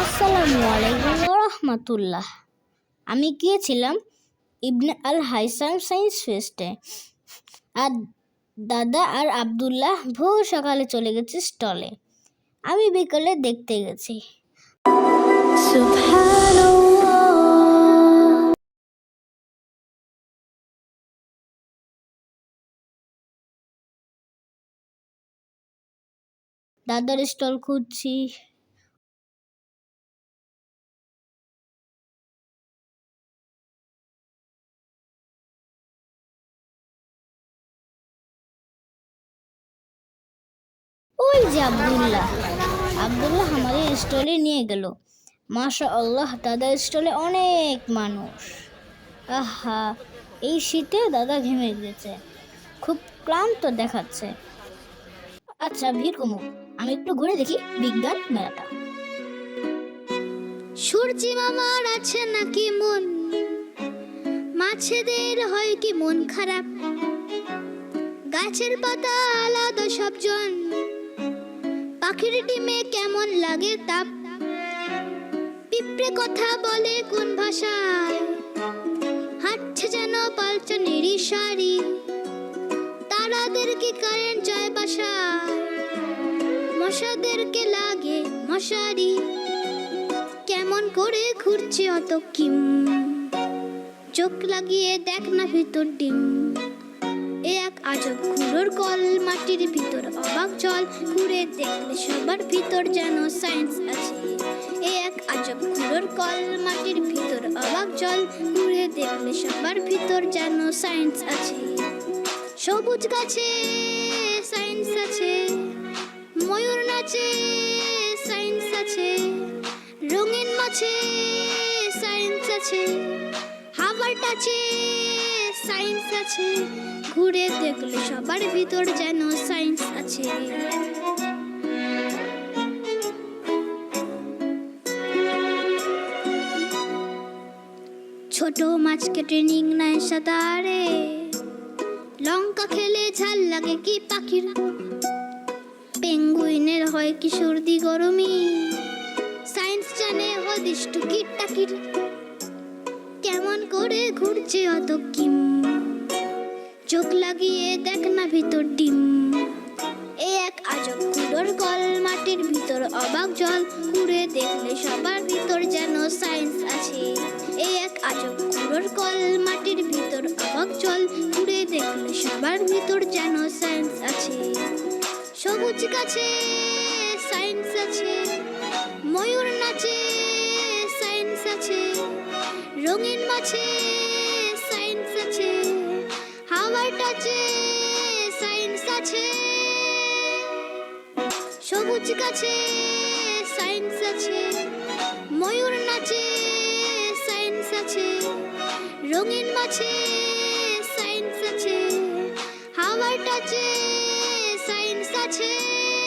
আসসালামু আলাইকুম রহমতুল্লাহ আমি গিয়েছিলাম ইবনে আল হাইসাম সায়েন্স ফেস্টে। আর দাদা আর আবদুল্লাহ ভোর সকালে চলে গেছে স্টলে। আমি বিকালে দেখতে গেছি। দাদার স্টল খুঁজছি। ওই যে আব্দুল্লাহ। আব্দুল্লাহ আমাদের স্টলে নিয়ে গেল। মাশা আল্লাহ দাদার স্টলে অনেক মানুষ। আহা, এই শীতে দাদা ঘেমে গেছে। খুব ক্লান্ত দেখাচ্ছে। আচ্ছা ভিড় কমুক। আমি একটু ঘুরে দেখি বিজ্ঞান মেলাটা। সূর্যি মামার আছে নাকি মন? মাছেদের হয় কি মন খারাপ? গাছের পাতা আলাদা সবজন পাখির ডিমে কেমন লাগে তাপ? পিঁপড়ে কথা বলে কোন ভাষায়? হাঁটছে যেন পালচনেরই শাড়ি তারাদেরকে কারেন্ট যায় বাসায়? মশাদেরকে লাগে মশারি। কেমন করে ঘুরছে অত কিম চোখ লাগিয়ে দেখ না ভিতর ডিম। এ এক আজব ঘুরোর কল, মাটির ভিতর অবাক জল। ঘুরে দেখলে সবার ভিতর যেন সায়েন্স আছে। এ এক আজব ঘুরোর কল, মাটির ভিতর অবাক জল। ঘুরে দেখলে সবার ভিতর যেন সায়েন্স আছে। সবুজ গাছে সায়েন্স আছে। ময়ূর নাচে সায়েন্স আছে, রঙিন মাছে সায়েন্স আছে, হাওয়ার টাচে সায়েন্স আছে, ঘুরে দেখলে সবার ভিতর যেন সায়েন্স আছে। ছোট মাছকে ট্রেনিং নেয় সাঁতারে, লঙ্কা খেলে ঝাল লাগে কি পাখির? পেঙ্গুইনের হয় কি সর্দি গরমি। সায়েন্স জানে টুকির টাকির কেমন করে ঘুরছে অত কিম চোখ লাগিয়ে দেখ না ভিতর ডিম। এ এক আজব কুড়োর কল, মাটির ভিতর অবাক জল। ঘুরে দেখলে সবার ভিতর যেন সায়েন্স আছে। এ এক আজব কুড়োর কল, মাটির ভিতর অবাক জল। ঘুরে দেখলে সবার ভিতর যেন সায়েন্স আছে। সবুজ গাছে সায়েন্স আছে, ময়ূর নাচে সায়েন্স আছে, রঙিন মাছে সায়েন্স আছে হাওয়ার টাচে সায়েন্স আছে। সবুজ গাছে সায়েন্স আছে, ময়ূর নাচে সায়েন্স আছে, রঙিন মাছে সায়েন্স আছে হাওয়ার টাচে signs that change.